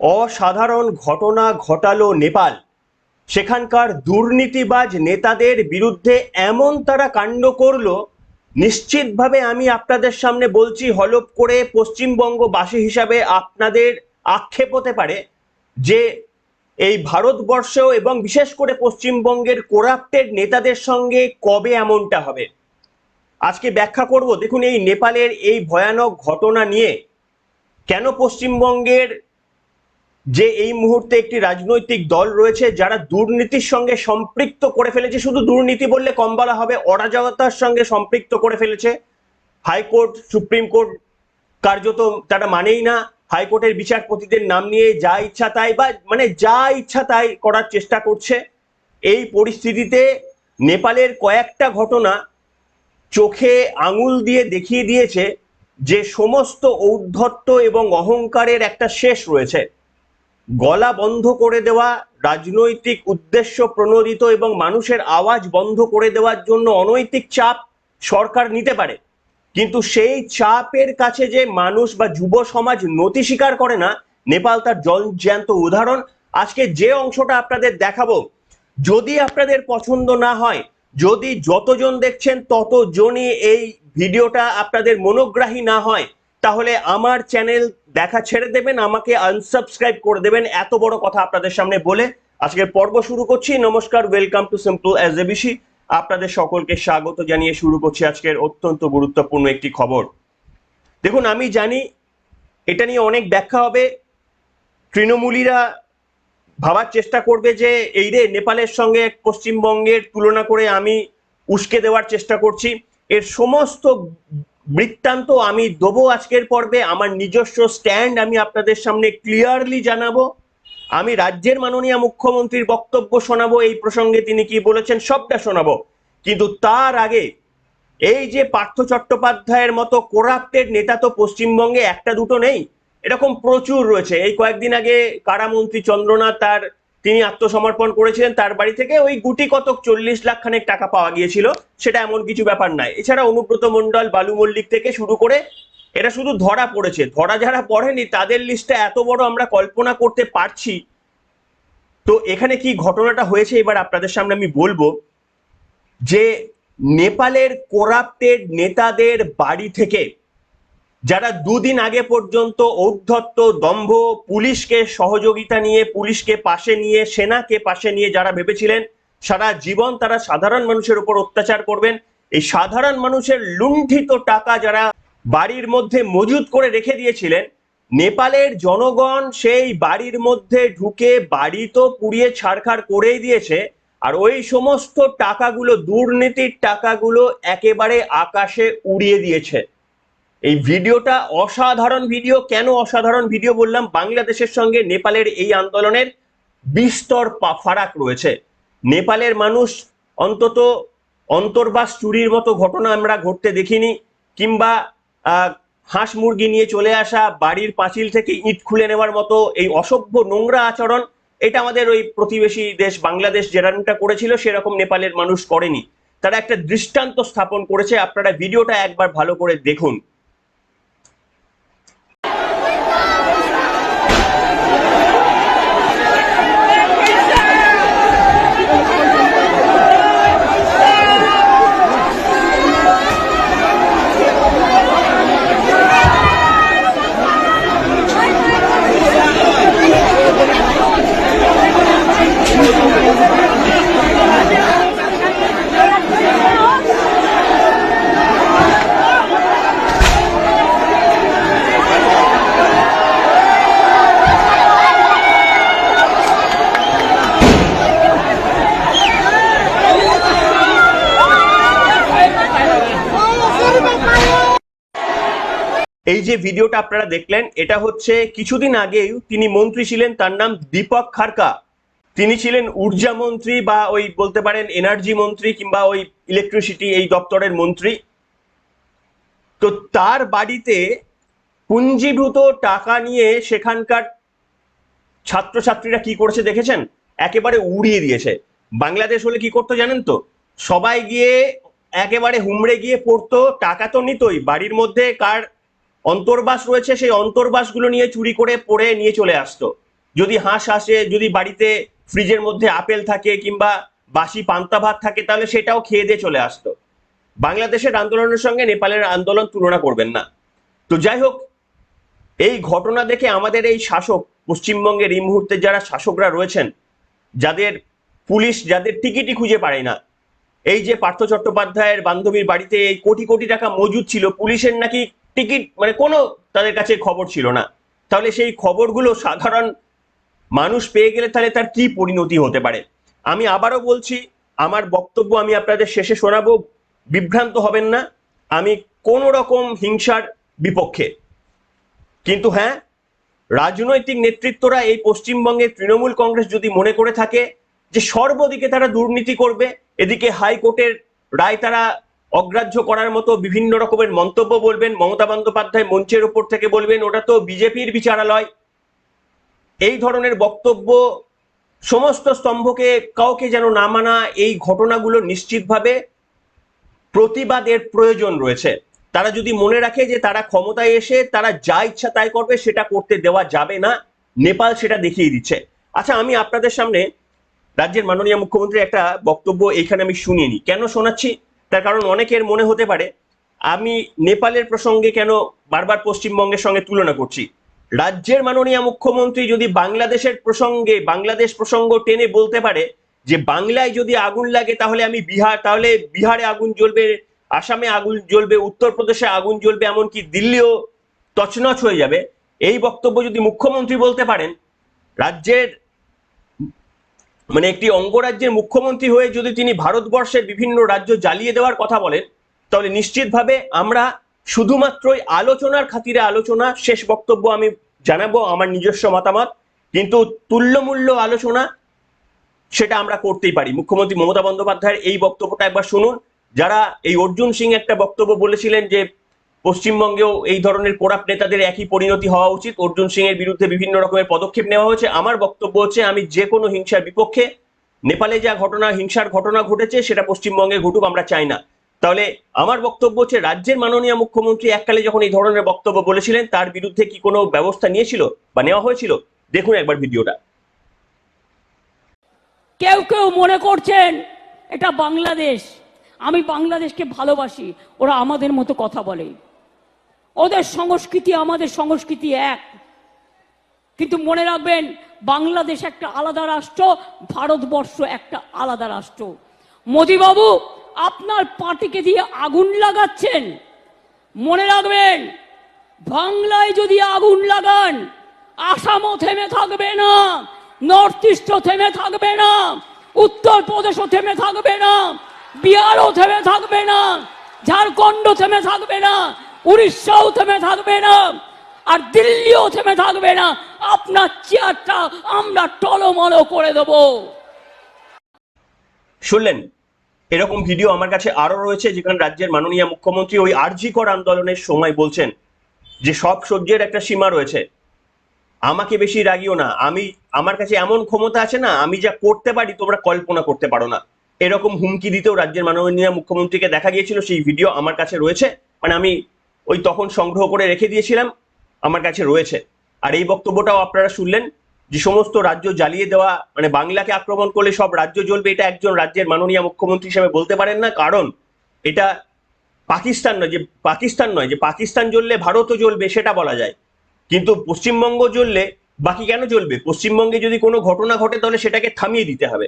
অসাধারণ ঘটনা ঘটালো নেপাল। সেখানকার দুর্নীতিবাজ নেতাদের বিরুদ্ধে এমন তারা কাণ্ড করল, নিশ্চিতভাবে আমি আপনাদের সামনে বলছি, হলপ করে পশ্চিমবঙ্গবাসী হিসাবে আপনাদের আক্ষেপ হতে পারে যে এই ভারতবর্ষ এবং বিশেষ করে পশ্চিমবঙ্গের কোরাপ্টেড নেতাদের সঙ্গে কবে এমনটা হবে। আজকে ব্যাখ্যা করব, দেখুন এই নেপালের এই ভয়ানক ঘটনা নিয়ে। কেন পশ্চিমবঙ্গের যে এই মুহূর্তে একটি রাজনৈতিক দল রয়েছে যারা দুর্নীতির সঙ্গে সম্পৃক্ত করে ফেলেছে, শুধু দুর্নীতি বললে কম বলা হবে, অরাজকতার সঙ্গে সম্পৃক্ত করে ফেলেছে। হাইকোর্ট, সুপ্রিম কোর্ট কার্যত তারা মানেই না। হাইকোর্টের বিচারপতিদের নাম নিয়ে যা ইচ্ছা তাই বা মানে যা ইচ্ছা তাই করার চেষ্টা করছে। এই পরিস্থিতিতে নেপালের কয়েকটা ঘটনা চোখে আঙুল দিয়ে দেখিয়ে দিয়েছে যে সমস্ত ঔদ্ধত্য এবং অহংকারের একটা শেষ রয়েছে। গলা বন্ধ করে দেওয়া, রাজনৈতিক উদ্দেশ্য প্রণোদিত এবং মানুষের আওয়াজ বন্ধ করে দেওয়ার জন্য অনৈতিক চাপ সরকার নিতে পারে। কিন্তু সেই চাপের কাছে যে মানুষ বা যুব সমাজ নতি স্বীকার করে না, নেপাল তার জ্যান্ত উদাহরণ। আজকে যে অংশটা আপনাদের দেখাবো, যদি আপনাদের পছন্দ না হয়, যদি যতজন দেখছেন ততজনই এই ভিডিওটা আপনাদের মনোগ্রাহী না হয়, তাহলে আমার চ্যানেল দেখা ছেড়ে দেবেন, আমাকে আনসাবস্ক্রাইব করে দেবেন, এত বড় কথা আপনাদের সামনে বলে আজকের পর্ব শুরু করছি। নমস্কার welcome to simple as A B C আপনাদের সকলকে স্বাগত জানিয়ে শুরু করছি আজকের অত্যন্ত গুরুত্বপূর্ণ একটি খবর। দেখুন, আমি জানি এটা নিয়ে অনেক ব্যাখ্যা হবে। তৃণমূলীরা ভাবার চেষ্টা করবে যে, এই রে, নেপালের সঙ্গে পশ্চিমবঙ্গের তুলনা করে আমি উস্কে দেওয়ার চেষ্টা করছি। এর সমস্ত বৃত্তান্ত আমি দেবো আজকের পর্বে। আমার নিজস্ব স্ট্যান্ড আমি আপনাদের সামনে ক্লিয়ারলি জানাব। আমি রাজ্যের মাননীয় মুখ্যমন্ত্রীর বক্তব্য শোনাবো। এই প্রসঙ্গে তিনি কি বলেছেন সবটা শোনাবো। কিন্তু তার আগে এই যে পার্থ চট্টোপাধ্যায়ের মতো কোরাপ্টেড নেতা তো পশ্চিমবঙ্গে একটা দুটো নেই। এরকম প্রচুর রয়েছে। এই কয়েকদিন আগে কারামন্ত্রী চন্দ্রনাথ তার তিনি আত্মসমর্পণ করেছিলেন, তার বাড়ি থেকে ওই গুটি কতক চল্লিশ লাখ খানেক টাকা পাওয়া গিয়েছিল, সেটা এমন কিছু ব্যাপার নয়। এছাড়া অনুব্রত মণ্ডল, বালু মল্লিক থেকে শুরু করে এটা শুধু ধরা পড়েছে। ধরা যারা পড়েনি, তাদের লিস্টটা এত বড় আমরা কল্পনা করতে পারছি। তো এখানে কি ঘটনাটা হয়েছে এবার আপনাদের সামনে আমি বলব, যে নেপালের কোরাপ্টেড নেতাদের বাড়ি থেকে যারা দুদিন আগে পর্যন্ত ঔদ্ধত্য, দম্ভ, পুলিশকে সহযোগিতা নিয়ে, পুলিশকে পাশে নিয়ে, সেনাকে পাশে নিয়ে যারা ভেবেছিলেন, সারা জীবন তারা সাধারণ মানুষের উপর অত্যাচার করবেন। এই সাধারণ মানুষের লুণ্ঠিত টাকা যারা বাড়ির মধ্যে মজুদ করে রেখে দিয়েছিলেন, নেপালের জনগণ সেই বাড়ির মধ্যে ঢুকে বাড়ি তো পুড়িয়ে ছাড়খাড় করেই দিয়েছে, আর ওই সমস্ত টাকাগুলো, দুর্নীতির টাকাগুলো একেবারে আকাশে উড়িয়ে দিয়েছে। এই ভিডিওটা অসাধারণ ভিডিও। কেন অসাধারণ ভিডিও বললাম? বাংলাদেশের সঙ্গে নেপালের এই আন্দোলনের বিস্তর ফারাক রয়েছে। নেপালের মানুষ অন্তত অন্তর্বাস চুরির মতো ঘটনা আমরা ঘটতে দেখিনি, কিংবা হাঁস মুরগি নিয়ে চলে আসা, বাড়ির পাঁচিল থেকে ইট খুলে নেওয়ার মতো এই অসভ্য নোংরা আচরণ, এটা আমাদের ওই প্রতিবেশী দেশ বাংলাদেশ যেরকমটা করেছিল, সেরকম নেপালের মানুষ করেনি। তারা একটা দৃষ্টান্ত স্থাপন করেছে। আপনারা ভিডিওটা একবার ভালো করে দেখুন। এই যে ভিডিওটা আপনারা দেখলেন, এটা হচ্ছে কিছুদিন আগেই তিনি মন্ত্রী ছিলেন, তার নাম দীপক খারকা। তিনি ছিলেন ঊর্জা মন্ত্রী বা ওই বলতে পারেন এনার্জি মন্ত্রী কিংবা ওই ইলেকট্রিসিটি এই দপ্তরের মন্ত্রী। তো তার বাড়িতে পুঞ্জীভূত টাকা নিয়ে সেখানকার ছাত্রছাত্রীরা কি করেছে দেখেছেন? একেবারে উড়িয়ে দিয়েছে। বাংলাদেশ হলে কি করতো জানেন তো? সবাই গিয়ে একেবারে হুমড়ে গিয়ে পড়তো, টাকা তো নিতই, বাড়ির মধ্যে কার অন্তর্বাস রয়েছে, সেই অন্তর্বাসগুলো নিয়ে চুরি করে পড়ে নিয়ে চলে আসতো। যদি হাঁস আসে, যদি বাড়িতে ফ্রিজের মধ্যে আপেল থাকে কিংবা বাসি পান্তা ভাত থাকে, তাহলে সেটাও খেয়ে দিয়ে চলে আসতো। বাংলাদেশের আন্দোলনের সঙ্গে নেপালের আন্দোলন তুলনা করবেন না। তো যাই হোক, এই ঘটনা দেখে আমাদের এই শাসক, পশ্চিমবঙ্গের এই মুহূর্তে যারা শাসকরা রয়েছেন, যাদের পুলিশ, যাদের টিকিটই খুঁজে পায় না, এই যে পার্থ চট্টোপাধ্যায়ের বান্ধবীর বাড়িতে এই কোটি কোটি টাকা মজুদ ছিল, পুলিশের নাকি টিকিট মানে কোনো তাদের কাছে খবর ছিল না। তাহলে সেই খবরগুলো সাধারণ মানুষ পেয়ে গেলে তাহলে তার কি পরিণতি হতে পারে? আমি আবারও বলছি, আমার বক্তব্য আমি আপনাদের শেষে শোনাবো, বিভ্রান্ত হবেন না, আমি কোনো রকম হিংসার বিপক্ষে। কিন্তু হ্যাঁ রাজনৈতিক নেতৃত্বরা এই পশ্চিমবঙ্গের তৃণমূল কংগ্রেস যদি মনে করে থাকে যে সর্বদিকে তারা দুর্নীতি করবে, এদিকে হাইকোর্টের রায় তারা অগ্রাহ্য করার মতো বিভিন্ন রকমের মন্তব্য বলবেন, মমতা বন্দ্যোপাধ্যায় মঞ্চের উপর থেকে বলবেন, ওটা তো বিজেপির বিচারালয়। এই ধরনের বক্তব্য সমস্ত স্তম্ভকে কাউকে যেন না মানা, এই ঘটনাগুলো নিশ্চিতভাবে প্রতিবাদের প্রয়োজন রয়েছে। তারা যদি মনে রাখে যে তারা ক্ষমতায় এসে তারা যা ইচ্ছা তাই করবে, সেটা করতে দেওয়া যাবে না, নেপাল সেটা দেখিয়ে দিচ্ছে। আচ্ছা আমি আপনাদের সামনে রাজ্যের মাননীয় মুখ্যমন্ত্রী একটা বক্তব্য এইখানে আমি শুনিনি কেন শোনাচ্ছি? তার কারণ অনেকের মনে হতে পারে, আমি নেপালের প্রসঙ্গে কেন বারবার পশ্চিমবঙ্গের সঙ্গে তুলনা করছি? রাজ্যের মাননীয় মুখ্যমন্ত্রী যদি বাংলাদেশের প্রসঙ্গে, বাংলাদেশ প্রসঙ্গ টেনে বলতে পারে যে বাংলায় যদি আগুন লাগে তাহলে আমি বিহার, তাহলে বিহারে আগুন জ্বলবে, আসামে আগুন জ্বলবে, উত্তরপ্রদেশে আগুন জ্বলবে, এমনকি দিল্লিও তছনছ হয়ে যাবে। এই বক্তব্য যদি মুখ্যমন্ত্রী বলতে পারেন, রাজ্যের মানে একটি অঙ্গরাজ্যের মুখ্যমন্ত্রী হয়ে যদি তিনি ভারতবর্ষের বিভিন্ন রাজ্য জ্বালিয়ে দেওয়ার কথা বলেন, তাহলে নিশ্চিতভাবে আমরা শুধুমাত্রই আলোচনার খাতিরে আলোচনা, শেষ বক্তব্য আমি জানাব আমার নিজস্ব মতামত, কিন্তু তুল্যমূল্য আলোচনা সেটা আমরা করতেই পারি। মুখ্যমন্ত্রী মমতা বন্দ্যোপাধ্যায়ের এই বক্তব্যটা একবার শুনুন। যারা এই অর্জুন সিং একটা বক্তব্য বলেছিলেন যে পশ্চিমবঙ্গেও এই ধরনের কোরাপ নেতাদের একই পরিণতি হওয়া উচিত। অর্জুন সিং এর বিরুদ্ধে বিভিন্ন রকমের পদক্ষেপ নেওয়া হয়েছে। আমার বক্তব্য হচ্ছে, আমি যে কোনো হিংসার বিপক্ষে, নেপালে যা ঘটনা, হিংসার ঘটনা ঘটেছে, সেটা পশ্চিমবঙ্গে ঘটুক, আমরা চাই না। তাহলে আমার বক্তব্য হচ্ছে, রাজ্যের মাননীয় মুখ্যমন্ত্রী এককালে যখন এই ধরনের বক্তব্য বলেছিলেন, তার বিরুদ্ধে কি কোনো ব্যবস্থা নিয়েছিল বা নেওয়া হয়েছিল? দেখুন একবার ভিডিওটা। কেউ কেউ মনে করছেন, এটা বাংলাদেশ। আমি বাংলাদেশকে ভালোবাসি, ওরা আমাদের মতো কথা বলে। ওদের সংস্কৃতি আমাদের সংস্কৃতি এক। কিন্তু মনে রাখবেন, বাংলাদেশ একটা আলাদা রাষ্ট্র, ভারতবর্ষ একটা আলাদা রাষ্ট্র। মোদিবাবু, আপনার পার্টিকে দিয়ে আগুন লাগাচ্ছেন। মনে রাখবেন, বাংলায় যদি আগুন লাগান, আসামও থেমে থাকবে না, নর্থ ইস্টও থেমে থাকবে না উত্তর প্রদেশও থেমে থাকবে না, বিহারও থেমে থাকবে না ঝাড়খণ্ড থেমে থাকবে না উড়িষ্যাও থেমে থাকবে না, আর দিল্লিও থেমে থাকবে না। আপনার চেয়ারটা আমরা টলমলো করে দেবো। শুনলেন? এরকম ভিডিও আমার কাছে আরও রয়েছে, যেখানে রাজ্যের মাননীয় মুখ্যমন্ত্রী ওই আরজিকর আন্দোলনের সময় বলছেন যে সব সহ্যের একটা সীমা রয়েছে। আমাকে বেশি রাগিও না। আমি, আমার কাছে এমন ক্ষমতা আছে না, আমি যা করতে পারি তোমরা কল্পনা করতে পারো না। এরকম হুমকি দিতেও রাজ্যের মাননীয় মুখ্যমন্ত্রীকে দেখা গিয়েছিল, সেই ভিডিও আমার কাছে রয়েছে। মানে আমি ওই তখন সংগ্রহ করে রেখে দিয়েছিলাম, আমার কাছে রয়েছে। আর এই বক্তব্যটাও আপনারা শুনলেন যে সমস্ত রাজ্য জ্বালিয়ে দেওয়া মানে বাংলাকে আক্রমণ করলে সব রাজ্য জ্বলবে, এটা একজন রাজ্যের মাননীয় মুখ্যমন্ত্রী হিসেবে বলতে পারেন না। কারণ এটা পাকিস্তান নয়, যে পাকিস্তান নয়, যে পাকিস্তান জ্বললে ভারতও জ্বলবে, সেটা বলা যায়। কিন্তু পশ্চিমবঙ্গ জ্বললে বাকি কেন জ্বলবে? পশ্চিমবঙ্গে যদি কোনো ঘটনা ঘটে, তাহলে সেটাকে থামিয়ে দিতে হবে।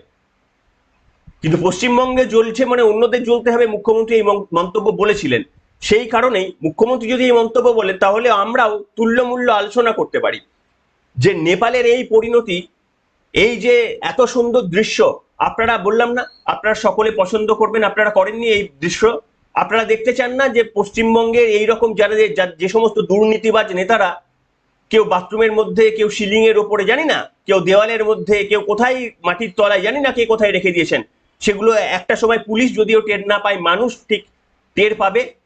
কিন্তু পশ্চিমবঙ্গে জ্বলছে মানে অন্যদের জ্বলতে হবে, মুখ্যমন্ত্রী এই মন্তব্য বলেছিলেন। সেই কারণেই মুখ্যমন্ত্রী যদি এই মন্তব্য বলেন, তাহলে আমরাও তুল্যমূল্য আলোচনা করতে পারি। যে নেপালের এই পরিণতি, এই যে এত সুন্দর দৃশ্য, আপনারা বললাম না, আপনারা সকলে পছন্দ করবেন, আপনারা করেননি এই দৃশ্য। আপনারা দেখতে চান না যে পশ্চিমবঙ্গের এই রকম যারা যে- সমস্ত দুর্নীতিবাজ নেতারা, কেউ বাথরুমের মধ্যে, কেউ সিলিং এর ওপরে, জানি না, কেউ দেওয়ালের মধ্যে, কেউ কোথায় মাটির তলায়, জানি না কে কোথায় রেখে দিয়েছেন। সেগুলো একটা সময় পুলিশ যদিও টের না পায়, মানুষ ঠিক টের পাবে।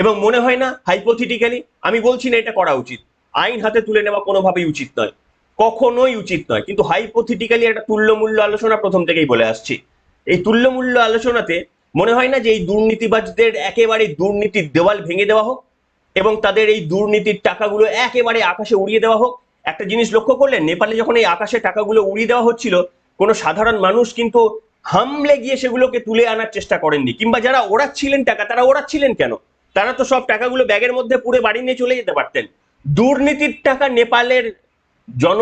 এবং মনে হয় না হাইপোথিটিক্যালি আমি বলছি না এটা করা উচিত। আইন হাতে তুলে নেওয়া কোনোভাবেই উচিত নয়। কখনোই উচিত নয়। কিন্তু হাইপোথিটিক্যালি একটা তুল্যমূল্য আলোচনা প্রথম থেকেই বলে আসছি। এই তুল্যমূল্য আলোচনাতে মনে হয় না যে এই দুর্নীতিবাজদের একেবারে দুর্নীতির দেওয়াল ভেঙে দেওয়া হোক এবং তাদের এই দুর্নীতির টাকাগুলো একেবারে আকাশে উড়িয়ে দেওয়া হোক? একটা জিনিস লক্ষ্য করলেন, নেপালে যখন এই আকাশে টাকাগুলো উড়িয়ে দেওয়া হচ্ছিল, কোনো সাধারণ মানুষ কিন্তু হামলে গিয়ে সেগুলোকে তুলে আনার চেষ্টা করেননি। কিংবা যারা ওড়াচ্ছিলেন টাকা, তারা ওড়াচ্ছিলেন কেন? তারা তো সব টাকাগুলো ব্যাগের মধ্যে পুরে বাড়ি নিয়ে চলে যেতে পারতেন। দুর্নীতির টাকা নেপালের জন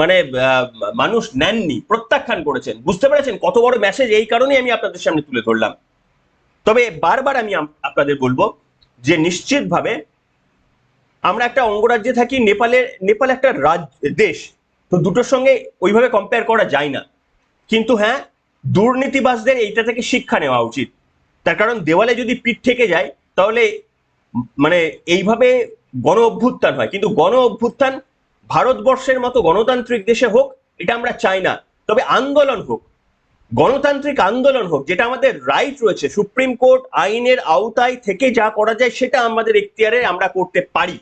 মানে মানুষ নেননি, প্রত্যাখ্যান করেছেন। বুঝতে পেরেছেন কত বড় মেসেজ এই কারণেই আমি আপনাদের সামনে তুলে ধরলাম। তবে বারবার আমি আপনাদের বলব যে নিশ্চিতভাবে আমরা একটা অঙ্গরাজ্যে থাকি নেপালের নেপাল একটা রাজ, দেশ। তো দুটোর সঙ্গে ওইভাবে কম্পেয়ার করা যায় না। কিন্তু হ্যাঁ দুর্নীতিবাজদের এইটা থেকে শিক্ষা নেওয়া উচিত। তার কারণ দেওয়ালে যদি পিঠ থেকে যায় তাহলে মানে এইভাবে গণ অভ্যুত্থান হয়। কিন্তু গণ অভ্যুত্থান ভারতবর্ষের মতো গণতান্ত্রিক দেশে হোক, এটা আমরা চাই না। তবে আন্দোলন হোক, গণতান্ত্রিক আন্দোলন হোক, যেটা আমাদের রাইট রয়েছে, সুপ্রিম কোর্ট আইনের আওতায় থেকে যা করা যায় সেটা আমাদের এখতিয়ারে আমরা করতে পারি।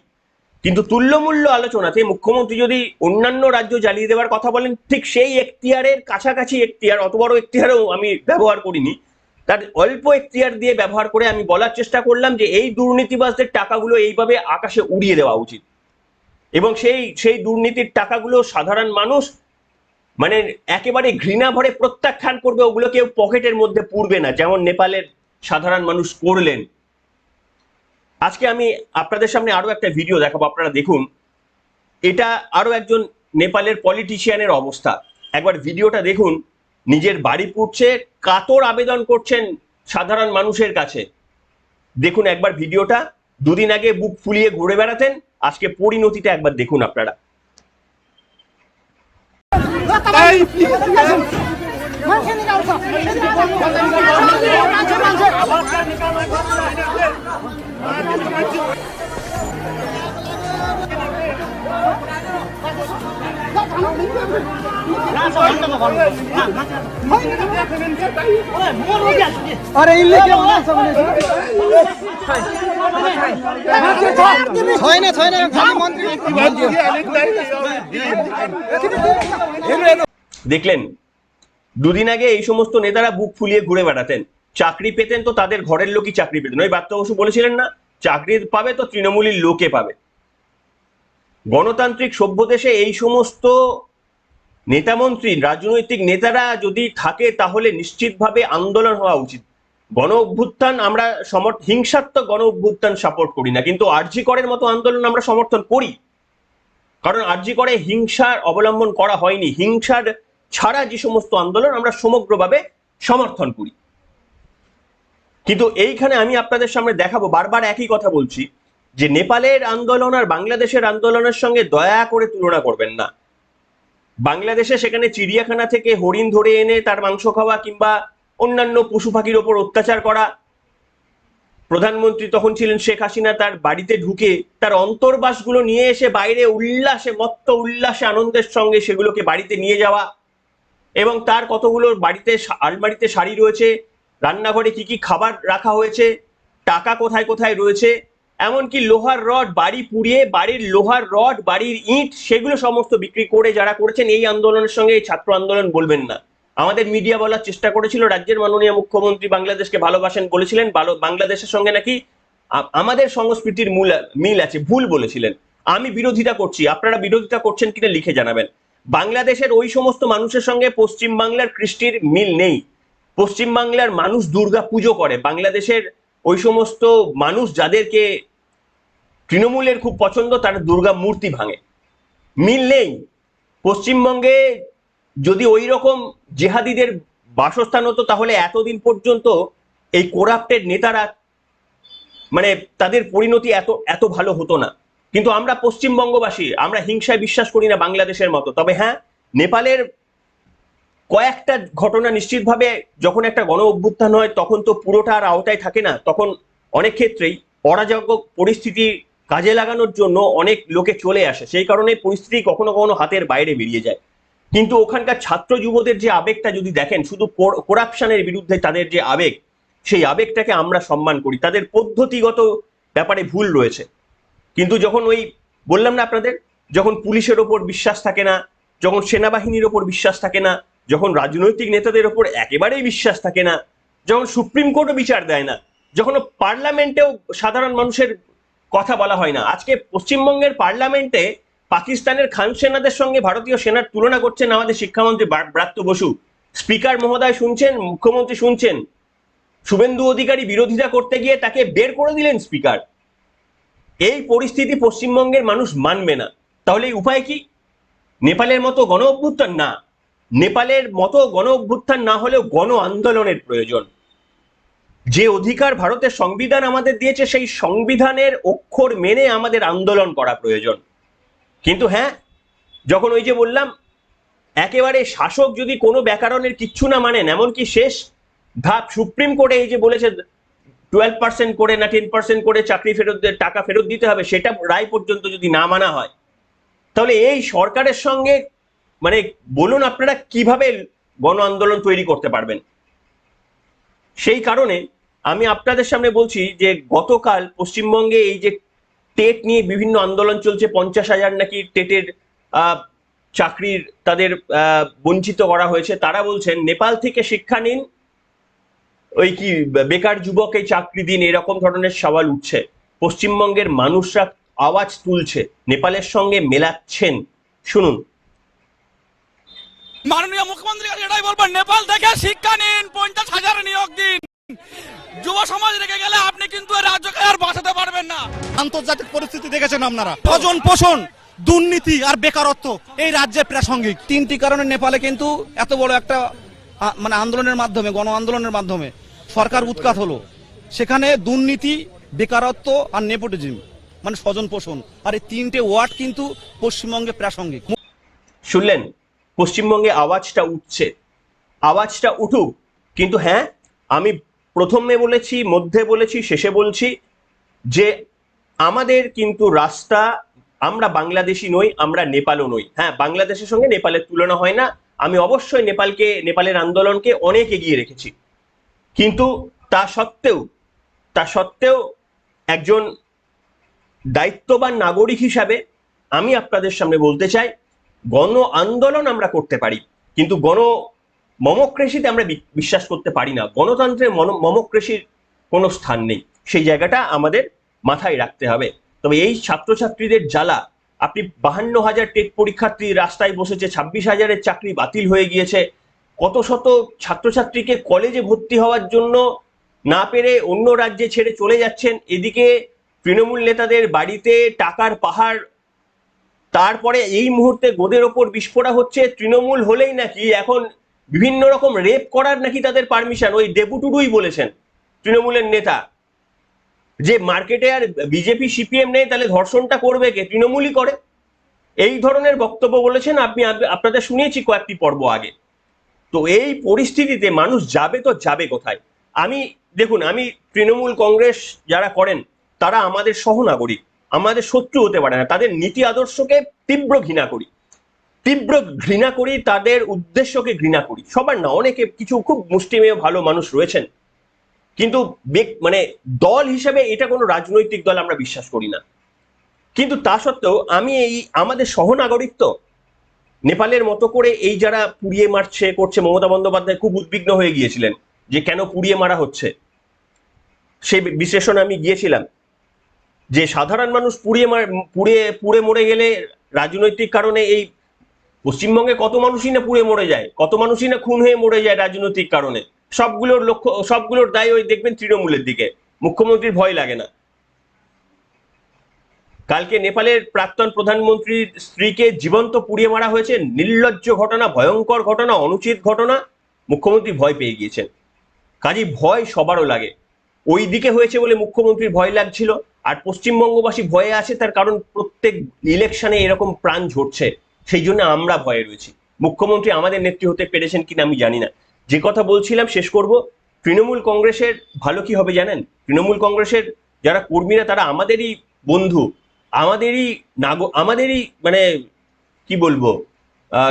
কিন্তু তুল্যমূল্য আলোচনাতে মুখ্যমন্ত্রী যদি অন্যান্য রাজ্য জ্বালিয়ে দেওয়ার কথা বলেন, ঠিক সেই এখতিয়ারের কাছাকাছি এখতিয়ার, অত বড় এখতিয়ারও আমি ব্যবহার করিনি। তার অল্প এখতিয়ার দিয়ে ব্যবহার করে আমি বলার চেষ্টা করলাম যে এই দুর্নীতিবাজদের টাকাগুলো এইভাবে আকাশে উড়িয়ে দেওয়া উচিত। এবং সেই সেই দুর্নীতির টাকাগুলো সাধারণ মানুষ মানে একেবারে ঘৃণা ভরে প্রত্যাখ্যান করবে, ওগুলো কেউ পকেটের মধ্যে পুরবে না, যেমন নেপালের সাধারণ মানুষ করলেন। আজকে আমি আপনাদের সামনে আরও একটা ভিডিও দেখাবো, আপনারা দেখুন। এটা আরও একজন নেপালের পলিটিশিয়ানের অবস্থা। একবার ভিডিওটা দেখুন। নিজের বাড়ি পুড়ছে, কাতর আবেদন করছেন সাধারণ মানুষের কাছে। দেখুন একবার ভিডিওটা, দুদিন আগে বুক ফুলিয়ে ঘুরে বেড়াতেন, আজকে পরিণতিটা একবার দেখুন আপনারা। আরে কে দেখলেন, দুদিন আগে এই সমস্ত নেতারা বুক ফুলিয়ে ঘুরে বেড়াতেন। চাকরি পেতেন তো তাদের ঘরের লোকই চাকরি পেতেন। ওই বার্তা বসু বলেছিলেন না, চাকরি পাবে তো তৃণমূলীর লোকে পাবে। গণতান্ত্রিক সভ্য দেশে এই সমস্ত নেতামন্ত্রী, রাজনৈতিক নেতারা যদি থাকে তাহলে নিশ্চিতভাবে আন্দোলন হওয়া উচিত। গণ অভ্যুত্থান আমরা সমর্থ, হিংসাত্মক গণ অভ্যুত্থান সাপোর্ট করি না, কিন্তু আরজি করের মতো আন্দোলন আমরা সমর্থন করি। কারণ আরজি করে হিংসার অবলম্বন করা হয়নি। হিংসার ছাড়া যে সমস্ত আন্দোলন আমরা সমগ্রভাবে সমর্থন করি। কিন্তু এইখানে আমি আপনাদের সামনে দেখাবো, বারবার একই কথা বলছি। যে নেপালের আন্দোলন আর বাংলাদেশের আন্দোলনের সঙ্গে দয়া করে তুলনা করবেন না। বাংলাদেশে সেখানে চিড়িয়াখানা থেকে হরিণ ধরে এনে তার মাংস খাওয়া কিংবা অন্যান্য পশু পাখির ওপর অত্যাচার করা। প্রধানমন্ত্রী তখন ছিলেন শেখ হাসিনা, তার বাড়িতে ঢুকে তার অন্তর্বাসগুলো নিয়ে এসে বাইরে উল্লাসে, মত্ত উল্লাসে, আনন্দের সঙ্গে সেগুলোকে বাড়িতে নিয়ে যাওয়া এবং তার কতগুলো বাড়িতে আলমারিতে শাড়ি রয়েছে, রান্নাঘরে কি কি খাবার রাখা হয়েছে, টাকা কোথায় কোথায় রয়েছে এমনকি লোহার রড, বাড়ি পুড়িয়ে বাড়ির লোহার রড, বাড়ির ইট, সেগুলো সমস্ত বিক্রি করে যারা করেছেন, এই আন্দোলনের সঙ্গে এই ছাত্র আন্দোলন বলবেন না। আমাদের মিডিয়া বলার চেষ্টা করেছিল, রাজ্যের মাননীয় মুখ্যমন্ত্রী বাংলাদেশকে ভালোবাসেন বলেছিলেন বাংলাদেশের সঙ্গে নাকি আমাদের সংস্কৃতির মূল মিল আছে, ভুল বলেছিলেন। আমি বিরোধিতা করছি, আপনারা বিরোধিতা করছেন কিনা লিখে জানাবেন। বাংলাদেশের ওই সমস্ত মানুষের সঙ্গে পশ্চিম বাংলার কৃষ্টির মিল নেই। পশ্চিম বাংলার মানুষ দুর্গা পুজো করে, বাংলাদেশের ওই সমস্ত মানুষ যাদেরকে তৃণমূলের খুব পছন্দ, তারা দুর্গা মূর্তি ভাঙে। মিল নেই। পশ্চিমবঙ্গে যদি ওই রকম জেহাদিদের বাসস্থান হতো, তাহলে এতদিন পর্যন্ত এই কোরাপ্টের নেতারা মানে তাদের পরিণতি এত এত ভালো হতো না। কিন্তু আমরা পশ্চিমবঙ্গবাসী, আমরা হিংসায় বিশ্বাস করি না বাংলাদেশের মতো। তবে হ্যাঁ নেপালের কয়েকটা ঘটনা নিশ্চিতভাবে যখন একটা গণ অভ্যুত্থান হয়, তখন তো পুরোটা আর আওতায় থাকে না। তখন অনেক ক্ষেত্রেই অরাজক পরিস্থিতি কাজে লাগানোর জন্য অনেক লোকে চলে আসে। সেই কারণে পরিস্থিতি কখনো কখনো হাতের বাইরে বেরিয়ে যায়। কিন্তু ওখানকার ছাত্র যুবদের যে আবেগটা যদি দেখেন, শুধু করাপশনের বিরুদ্ধে তাদের যে আবেগ, সেই আবেগটাকে আমরা সম্মান করি। তাদের পদ্ধতিগত ব্যাপারে ভুল রয়েছে। কিন্তু যখন ওই, বললাম না আপনাদের? যখন পুলিশের ওপর বিশ্বাস থাকে না, যখন সেনাবাহিনীর ওপর বিশ্বাস থাকে না, যখন রাজনৈতিক নেতাদের ওপর একেবারেই বিশ্বাস থাকে না, যখন সুপ্রিম কোর্টও বিচার দেয় না, যখন পার্লামেন্টেও সাধারণ মানুষের কথা বলা হয় না। আজকে পশ্চিমবঙ্গের পার্লামেন্টে পাকিস্তানের খান সেনাদের সঙ্গে ভারতীয় সেনার তুলনা করছেন আমাদের শিক্ষামন্ত্রী ব্রা- ব্রাত্য বসু। স্পিকার মহোদয় শুনছেন, মুখ্যমন্ত্রী শুনছেন। শুভেন্দু অধিকারী বিরোধিতা করতে গিয়ে তাকে বের করে দিলেন স্পিকার। এই পরিস্থিতি পশ্চিমবঙ্গের মানুষ মানবে না। তাহলে এই উপায় কি? নেপালের মতো গণ অভ্যুত্থান না। নেপালের মতো গণ অভ্যুত্থান না হলেও গণ আন্দোলনের প্রয়োজন। যে অধিকার ভারতের সংবিধান আমাদের দিয়েছে, সেই সংবিধানের অক্ষর মেনে আমাদের আন্দোলন করা প্রয়োজন। কিন্তু হ্যাঁ যখন ওই যে বললাম, একেবারে শাসক যদি কোনো ব্যাকরণের কিচ্ছু না মানেন, এমনকি শেষ ধাপ সুপ্রিম কোর্টে এই যে বলেছে টুয়েলভ পার্সেন্ট করে না টেন পার্সেন্ট করে চাকরি ফেরত টাকা ফেরত দিতে হবে, সেটা রায় পর্যন্ত যদি না মানা হয়, তাহলে এই সরকারের সঙ্গে মানে বলুন আপনারা কীভাবে গণ আন্দোলন তৈরি করতে পারবেন? সেই কারণে আমি আপনাদের সামনে বলছি যে গতকাল পশ্চিমবঙ্গে এই যে টেট নিয়ে বিভিন্ন আন্দোলন চলছে, পঞ্চাশ হাজার নাকি টেটের চাকরির তাদের বঞ্চিত করা হয়েছে, তারা বলছেন নেপাল থেকে শিক্ষা নিন, ওই কি বেকার যুবক এই চাকরি দিন, এরকম ধরনের সওয়াল উঠছে। পশ্চিমবঙ্গের মানুষরা আওয়াজ তুলছে, নেপালের সঙ্গে মেলাচ্ছেন। শুনুন মাননীয় মুখ্যমন্ত্রী কাছে এটাই বলব নেপাল থেকে শিক্ষা নিন পঞ্চাশ হাজার নিয়োগ দিন। যুব সমাজ রেখে গেলে আপনি কিন্তু রাজ্যকে আর বাঁচাতে পারবেন না। আন্তর্জাতিক পরিস্থিতি দেখেছেন আপনারা? স্বজন পোষণ দুর্নীতি আর বেকারত্ব এই রাজ্যের প্রাসঙ্গিক। তিনটি কারণে নেপালে কিন্তু এত বড় একটা মানে আন্দোলনের মাধ্যমে গণ আন্দোলনের মাধ্যমে সরকার উৎখাত হলো। সেখানে দুর্নীতি বেকারত্ব আর নেপোটিজম মানে স্বজন পোষণ। আর এই তিনটে ওয়ার্ড কিন্তু পশ্চিমবঙ্গে প্রাসঙ্গিক। শুনলেন? পশ্চিমবঙ্গে আওয়াজটা উঠছে। আওয়াজটা উঠুক, কিন্তু হ্যাঁ আমি প্রথমে বলেছি, মধ্যে বলেছি, শেষে বলছি যে আমাদের কিন্তু রাস্তা, আমরা বাংলাদেশি নই, আমরা নেপালও নই। হ্যাঁ বাংলাদেশের সঙ্গে নেপালের তুলনা হয় না। আমি অবশ্যই নেপালকে, নেপালের আন্দোলনকে অনেক এগিয়ে রেখেছি। কিন্তু তা সত্ত্বেও তা সত্ত্বেও একজন দায়িত্ববান নাগরিক হিসাবে আমি আপনাদের সামনে বলতে চাই গণ আন্দোলন আমরা করতে পারি, কিন্তু গণ মমক্রেসিতে আমরা বিশ্বাস করতে পারি না। গণতন্ত্রের মন- মমক্রেসির কোনো স্থান নেই। সেই জায়গাটা আমাদের মাথায় রাখতে হবে। তবে এই ছাত্রছাত্রীদের জ্বালা, আপনি বাহান্ন হাজার টেট পরীক্ষার্থী রাস্তায় বসেছে, ছাব্বিশ হাজারের চাকরি বাতিল হয়ে গিয়েছে, কত শত ছাত্রছাত্রীকে কলেজে ভর্তি হওয়ার জন্য না পেরে অন্য রাজ্যে ছেড়ে চলে যাচ্ছেন, এদিকে তৃণমূল নেতাদের বাড়িতে টাকার পাহাড় তারপরে এই মুহূর্তে গোদের ওপর বিস্ফোরা হচ্ছে, তৃণমূল হলেই নাকি এখন বিভিন্ন রকম রেপ করার নাকি তাদের পারমিশন ওই ডেপুটুডুই বলেছেন তৃণমূলের নেতা। যে মার্কেটে আর বিজেপি সিপিএম নেই, তাহলে ধর্ষণটা করবে কে? তৃণমূলই করে। এই ধরনের বক্তব্য বলেছেন আপনি, আপনাদের শুনিয়েছি কয়েকটি পর্ব আগে। তো এই পরিস্থিতিতে মানুষ যাবে তো যাবে কোথায়? আমি, দেখুন, আমি তৃণমূল কংগ্রেস যারা করেন, তারা আমাদের সহনাগরিক। আমাদের শত্রু হতে পারে না। তাদের নীতি আদর্শকে তীব্র ঘৃণা করি। তীব্র ঘৃণা করি, তাদের উদ্দেশ্যকে ঘৃণা করি। সবার না, অনেকে কিছু খুব মুষ্টিমেয় ভালো মানুষ রয়েছেন। কিন্তু মানে দল হিসেবে এটা কোনো রাজনৈতিক দল আমরা বিশ্বাস করি না। কিন্তু তা সত্ত্বেও আমি এই আমাদের সহনাগরিক তো নেপালের মতো করে এই যারা পুড়িয়ে মারছে, করছে, মমতা বন্দ্যোপাধ্যায় খুব উদ্বিগ্ন হয়ে গিয়েছিলেন যে কেন পুড়িয়ে মারা হচ্ছে। সেই বিশ্লেষণে আমি গিয়েছিলাম। যে সাধারণ মানুষ পুড়িয়ে পুড়ে পুড়ে মরে গেলে রাজনৈতিক কারণে এই পশ্চিমবঙ্গে কত মানুষই না পুড়ে মরে যায়, কত মানুষই না খুন হয়ে মরে যায় রাজনৈতিক কারণে। সবগুলোর লক্ষ্য, সবগুলোর দায় ওই দেখবেন তৃণমূলের দিকে, মুখ্যমন্ত্রীর ভয় লাগে না। কালকে নেপালের প্রাক্তন প্রধানমন্ত্রীর স্ত্রীকে জীবন্ত পুড়িয়ে মারা হয়েছে, নির্লজ্জ ঘটনা, ভয়ঙ্কর ঘটনা, অনুচিত ঘটনা, মুখ্যমন্ত্রী ভয় পেয়ে গিয়েছেন। কাজী ভয় সবারও লাগে। ওই দিকে হয়েছে বলে মুখ্যমন্ত্রীর ভয় লাগছিল। আর পশ্চিমবঙ্গবাসী ভয়ে আছে, তার কারণ প্রত্যেক ইলেকশনে এরকম প্রাণ ঝরছে, সেই জন্য আমরা ভয়ে রয়েছি। মুখ্যমন্ত্রী আমাদের নেত্রী হতে পেরেছেন কিনা আমি জানি না। যে কথা বলছিলাম, শেষ করব। তৃণমূল কংগ্রেসের ভালো কি হবে জানেন? তৃণমূল কংগ্রেসের যারা কর্মীরা, তারা আমাদেরই বন্ধু, আমাদেরই নাগ, আমাদেরই মানে কি বলব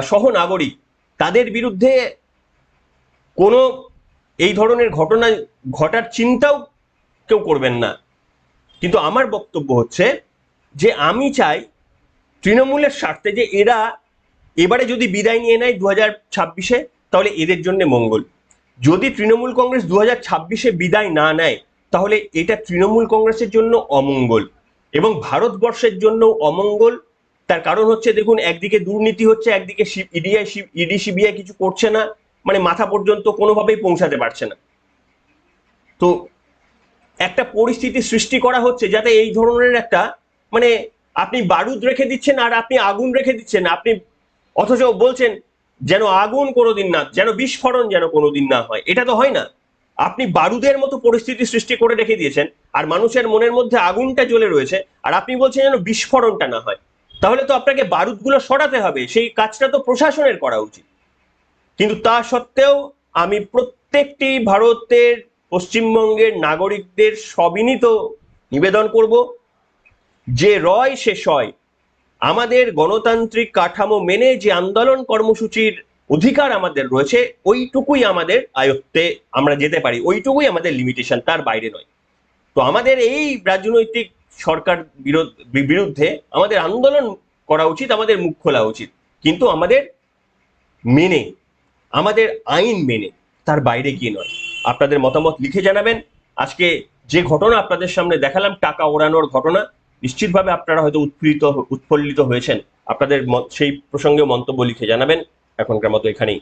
সহ নাগরিক তাদের বিরুদ্ধে কোনো এই ধরনের ঘটনা, ঘটার চিন্তাও কেউ করবেন না। কিন্তু আমার বক্তব্য হচ্ছে যে আমি চাই তৃণমূলের স্বার্থে যে এরা এবারে যদি বিদায় নিয়ে নেয় দু হাজার ছাব্বিশে, তাহলে এদের জন্য মঙ্গল। যদি তৃণমূল কংগ্রেস দু হাজার ছাব্বিশে বিদায় না নেয়, তাহলে এটা তৃণমূল কংগ্রেসের জন্য অমঙ্গল এবং ভারতবর্ষের জন্য অমঙ্গল। তার কারণ হচ্ছে, দেখুন, একদিকে দুর্নীতি হচ্ছে, একদিকে ইডিআই ইডি সিবিআই কিছু করছে না মানে মাথা পর্যন্ত কোনোভাবেই পৌঁছাতে পারছে না। তো একটা পরিস্থিতি সৃষ্টি করা হচ্ছে যাতে এই ধরনের একটা মানে আপনি বারুদ রেখে দিচ্ছেন আর আপনি আগুন রেখে দিচ্ছেন। আপনি অথচ বলছেন যেন আগুন কোনোদিন না, যেন বিস্ফোরণ যেন কোনোদিন না হয়। এটা তো হয় না। আপনি বারুদের মতো পরিস্থিতি সৃষ্টি করে রেখে দিয়েছেন আর মানুষের মনের মধ্যে আগুনটা জ্বলে রয়েছে আর আপনি বলছেন যেন বিস্ফোরণটা না হয়। তাহলে তো আপনাকে বারুদগুলো সরাতে হবে। সেই কাজটা তো প্রশাসনের করা উচিত। কিন্তু তা সত্ত্বেও আমি প্রত্যেকটি ভারতের পশ্চিমবঙ্গের নাগরিকদের সবিনীত নিবেদন করব। যে রয় সে সয়। আমাদের গণতান্ত্রিক কাঠামো মেনে যে আন্দোলন কর্মসূচির অধিকার আমাদের রয়েছে, ওইটুকুই আমাদের আয়ত্তে আমরা যেতে পারি, ওইটুকুই আমাদের লিমিটেশন তার বাইরে নয়। তো আমাদের এই রাজনৈতিক সরকার বিরুদ্ধে আমাদের আন্দোলন করা উচিত, আমাদের মুখ খোলা উচিত। কিন্তু আমাদের মেনে, আমাদের আইন মেনে তার বাইরে গিয়ে নয়। আপনাদের মতামত লিখে জানাবেন। আজকে যে ঘটনা আপনাদের সামনে দেখালাম, টাকা ওড়ানোর ঘটনা, নিশ্চিতভাবে আপনারা হয়তো উৎফুল্লিত উৎফুল্লিত হয়েছেন। আপনাদের সেই প্রসঙ্গে মন্তব্য লিখে জানাবেন। এখনকার মতো এখানেই।